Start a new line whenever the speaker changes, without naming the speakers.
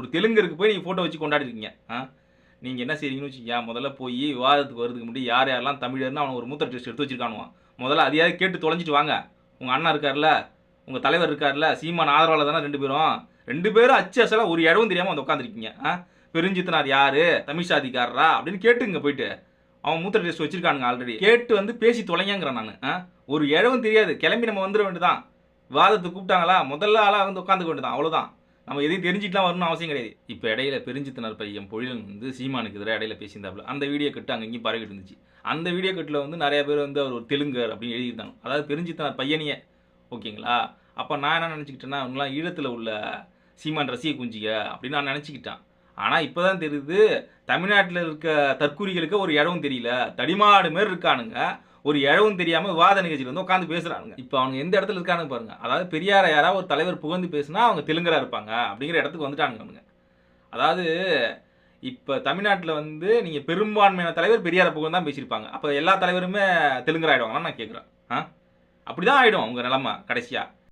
ஒரு தெலுங்கருக்கு போய் நீங்கள் ஃபோட்டோ வச்சு கொண்டாடிருக்கீங்க. ஆ? நீங்கள் என்ன செய்றீங்கன்னு வச்சுக்கோங்க. முதல்ல போய் விவாதத்துக்கு வரதுக்கு முன்னாடி யார் யாரெல்லாம் தமிழர்னு அவன் ஒரு மூத்த டெஸ்ட் எடுத்து வச்சிருக்கானுவான் முதல்ல அதையாவது கேட்டு தொலைஞ்சிட்டு வாங்க. உங்கள் அண்ணா இருக்கார்ல உங்கள் தலைவர் இருக்கார்ல சீமான் ஆதரவாளர் தானே ரெண்டு பேரும். ரெண்டு பேரும் அச்சு அசலாக ஒரு இடமும் தெரியாமல் வந்து உட்காந்துருக்கீங்க ஆ? பெருஞ்சித்தனார் யார்? தமிழ் சாதிக்காரரா அப்படின்னு கேட்டுங்க போயிட்டு அவன் மூத்த டெஸ்ட் வச்சிருக்கானுங்க ஆல்ரெடி கேட்டு வந்து பேசி தொலைங்கிறேன் நான். ஒரு இழவும் தெரியாது. கிளம்பி நம்ம வந்துட வேண்டியதான் விவாதத்துக்கு கூப்பிட்டாங்களா? முதல்ல ஆளாக வந்து உட்காந்துக்க வேண்டியதான் அவ்வளோதான் நம்ம எதையும் தெரிஞ்சுட்டுலாம் வரணும்னு அவசியம் கிடையாது. இப்போ இடையில பெருஞ்சித்தனர் பையன் பொழிலன் வந்து சீமானுக்கு எதிராக இடையில பேசியிருந்தாப்புல அந்த வீடியோ கட்டு அங்கே இங்கேயும் பரவிட்டு இருந்துச்சு. அந்த வீடியோ கட்டில் வந்து நிறைய பேர் வந்து அவர் ஒரு தெலுங்கர் அப்படின்னு எழுதியிருந்தாங்க. அதாவது பெருஞ்சித்தனர் பையனையே. ஓகேங்களா? அப்போ நான் என்ன நினச்சிக்கிட்டேன்னா அவங்களாம் ஈழத்தில் உள்ள சீமான் ரசிக குஞ்சிக அப்படின்னு நான் நினச்சிக்கிட்டேன். ஆனால் இப்போ தான் தெரியுது தமிழ்நாட்டில் இருக்க தற்கூரிகளுக்கு ஒரு இடமும் தெரியல. தடிமாடு மாரி இருக்கானுங்க. ஒரு இழவும் தெரியாம விவாத நிகழ்ச்சியில் வந்து உட்காந்து பேசுறாங்க இப்போ அவங்க எந்த இடத்துல இருக்கானுங்க பாருங்க. அதாவது பெரியார யாராவது ஒரு தலைவர் புகழ்ந்து பேசுனா அவங்க தெலுங்கரா இருப்பாங்க அப்படிங்கிற இடத்துக்கு வந்துட்டானுங்க அவங்க அதாவது இப்போ தமிழ்நாட்டில் வந்து நீங்கள் பெரும்பான்மையான தலைவர் பெரியார புகழ் தான் பேசியிருப்பாங்க. அப்போ எல்லா தலைவருமே தெலுங்கர் ஆயிடுவாங்கன்னு நான் கேட்குறேன் ஆ? அப்படி தான் ஆயிடும் உங்க நிலமை கடைசியா.